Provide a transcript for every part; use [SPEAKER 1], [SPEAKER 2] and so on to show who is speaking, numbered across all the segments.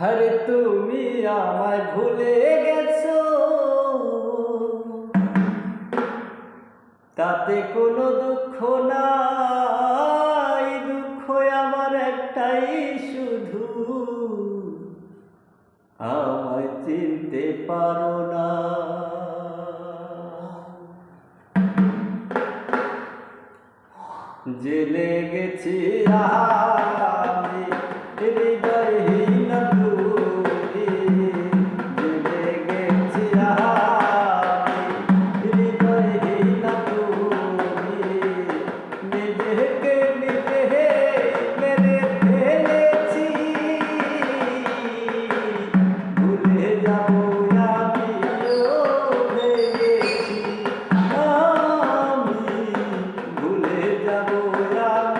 [SPEAKER 1] হরে তুমি আমায় ভুলে গেছো। তাতে কোনো দুঃখ নাই দুঃখ আমার একটাই শুধু। আমায় চিনতে পারো না। জেলে গেছি আমি, হৃদয় যাব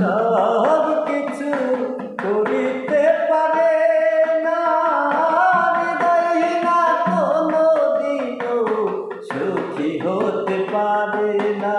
[SPEAKER 1] সব কিছু করিতে পারে না। না সুখী হতে পারে না।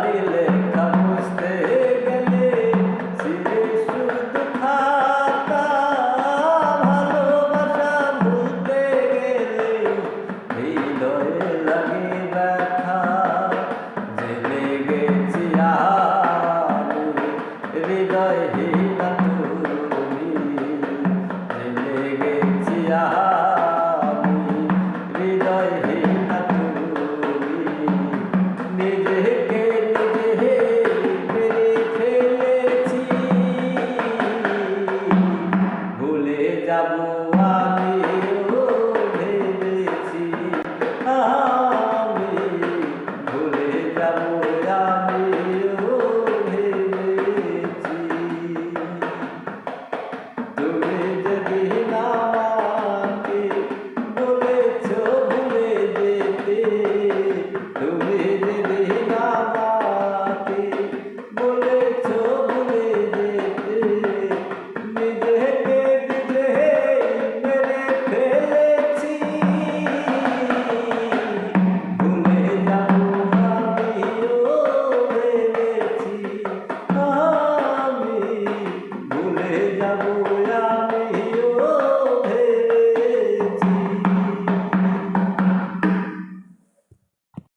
[SPEAKER 1] হৃদয়ে লাগে ব্যথা জেলে গেছি আমি হৃদয়হীন তুমি জেলে গেছি আমি bravo.